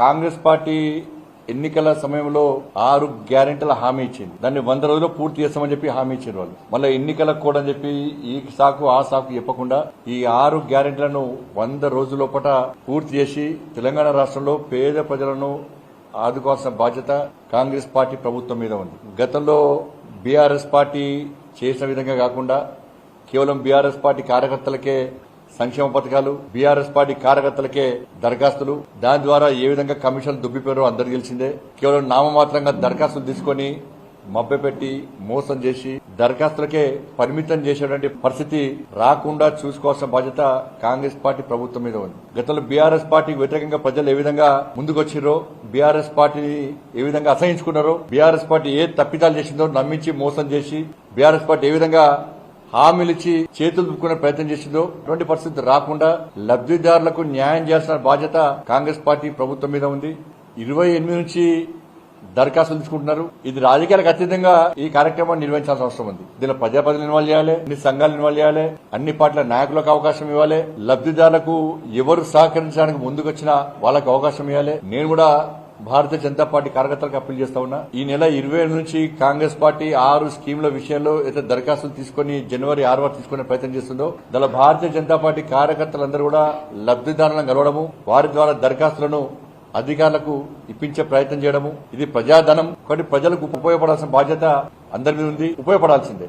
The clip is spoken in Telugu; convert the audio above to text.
కాంగ్రెస్ పార్టీ ఎన్నికల సమయంలో ఆరు గ్యారెంటీల హామీ ఇచ్చింది. దాన్ని వంద రోజుల్లో పూర్తి చేస్తామని చెప్పి హామీ ఇచ్చిన వాళ్ళు. మళ్ళీ ఎన్నికలకు కూడా అని చెప్పి ఈ సాకు ఆ సాకు చెప్పకుండా ఈ ఆరు గ్యారెంటీలను వంద రోజుల పూర్తి చేసి తెలంగాణ రాష్ట్రంలో పేద ప్రజలను ఆదుకోవాల్సిన బాధ్యత కాంగ్రెస్ పార్టీ ప్రభుత్వం మీద ఉంది. గతంలో బీఆర్ఎస్ పార్టీ చేసిన విధంగా కాకుండా కేవలం బీఆర్ఎస్ పార్టీ కార్యకర్తలకే సంక్షేమ పథకాలు బీఆర్ఎస్ పార్టీ కార్యకర్తలకే దరఖాస్తులు. దాని ద్వారా ఏ విధంగా కమిషన్లు దుబ్బిపోయారో అందరికీ తెలిసిందే. కేవలం నామమాత్రంగా దరఖాస్తులు తీసుకొని మభ్యపెట్టి మోసం చేసి దరఖాస్తులకే పరిమితం చేసేటువంటి పరిస్థితి రాకుండా చూసుకోవాల్సిన బాధ్యత కాంగ్రెస్ పార్టీ ప్రభుత్వం మీద ఉంది. గతంలో బీఆర్ఎస్ పార్టీకి వ్యతిరేకంగా ప్రజలు ఏ విధంగా ముందుకొచ్చిరో బీఆర్ఎస్ పార్టీని ఏ విధంగా అసహించుకున్నారో బీఆర్ఎస్ పార్టీ ఏ తప్పిదాలు చేసిందో నమ్మించి మోసం చేసి బీఆర్ఎస్ పార్టీ ఏ విధంగా హామీలిచ్చి చేతులు దుక్కునే ప్రయత్నం చేసిందో అటువంటి పరిస్థితి రాకుండా లబ్దిదారులకు న్యాయం చేస్తున్న బాధ్యత కాంగ్రెస్ పార్టీ ప్రభుత్వం మీద ఉంది. ఇరవై ఎనిమిది నుంచి దరఖాస్తులు తీసుకుంటున్నారు. ఇది రాజకీయాలకు అతీతంగా ఈ కార్యక్రమాన్ని నిర్వహించాల్సిన అవసరం ఉంది. దీనిలో ప్రజాప్రతినిధులు ఇన్వాల్వ్ చేయాలి అన్ని సంఘాలు ఇన్వాల్వ్ చేయాలి అన్ని పార్టీల నాయకులకు అవకాశం ఇవ్వాలి. లబ్దిదారులకు ఎవరు సహకరించడానికి ముందుకొచ్చినా వాళ్ళకు అవకాశం ఇవ్వాలి. నేను కూడా భారతీయ జనతా పార్టీ కార్యకర్తలకు అప్పీల్ చేస్తా ఉన్నా. ఈ నెల ఇరవై నుంచి కాంగ్రెస్ పార్టీ ఆరు స్కీముల విషయంలో అయితే దరఖాస్తులు తీసుకుని జనవరి ఆరు వరకు తీసుకునే ప్రయత్నం చేస్తుందో దాని భారతీయ జనతా పార్టీ కార్యకర్తలందరూ కూడా లబ్దిదారులను కలవడము వారి ద్వారా దరఖాస్తులను అధికారులకు ఇప్పించే ప్రయత్నం చేయడము ఇది ప్రజాధనం. కాబట్టి ప్రజలకు ఉపయోగపడాల్సిన బాధ్యత అందరి మీద ఉంది. ఉపయోగపడాల్సిందే.